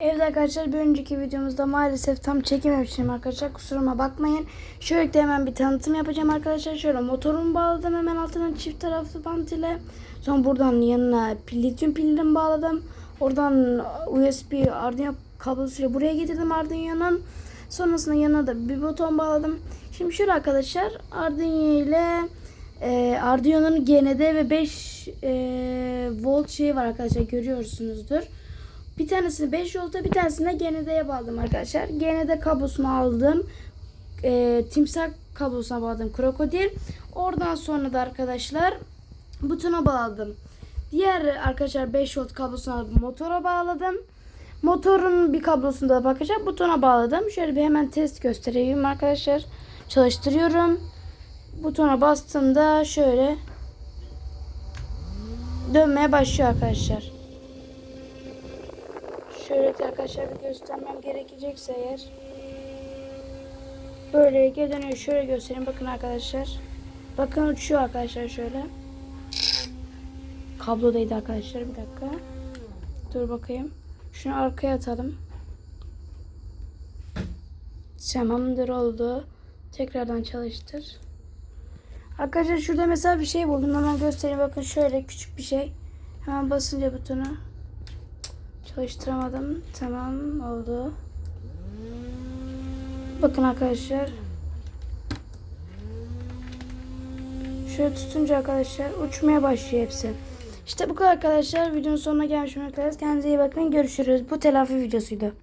Evet arkadaşlar bir önceki videomuzda maalesef tam çekememişim arkadaşlar kusuruma bakmayın. Şöyle de hemen bir tanıtım yapacağım arkadaşlar. Şöyle motorumu bağladım hemen altına çift taraflı bant ile. Sonra buradan yanına lityum pillerimi bağladım. Oradan USB Arduino kablosuyla buraya getirdim Arduino'nun. Sonrasında yanına da bir buton bağladım. Şimdi şöyle arkadaşlar Arduino ile e, Arduino'nun GND ve 5 e, volt şeyi var arkadaşlar görüyorsunuzdur. Bir tanesini 5 volta bir tanesini GND'ye bağladım arkadaşlar. GND kablosunu aldım. E, timsah kablosuna bağladım. Krokodil. Oradan sonra da arkadaşlar butona bağladım. Diğer arkadaşlar 5 volt kablosuna motora bağladım. Motorun bir kablosunu da arkadaşlar butona bağladım. Şöyle bir hemen test göstereyim arkadaşlar. Çalıştırıyorum. Butona bastığımda şöyle dönmeye başlıyor arkadaşlar. Şöyle arkadaşlar bir göstermem gerekecekse eğer. Böyle dönüyor. Şöyle göstereyim. Bakın arkadaşlar. Bakın uçuyor arkadaşlar şöyle. Kablodaydı arkadaşlar. Bir dakika. Dur bakayım. Şunu arkaya atalım. Tamamdır oldu. Tekrardan çalıştır. Arkadaşlar şurada mesela bir şey buldum. Hemen göstereyim. Bakın şöyle küçük bir şey. Hemen basınca butonu. Çalıştıramadım. Tamam oldu. Bakın arkadaşlar. Şöyle tutunca arkadaşlar uçmaya başlıyor hepsi. İşte bu kadar arkadaşlar. Videonun sonuna gelmiş bulunmaktayız. Kendinize iyi bakın. Görüşürüz. Bu telafi videosuydu.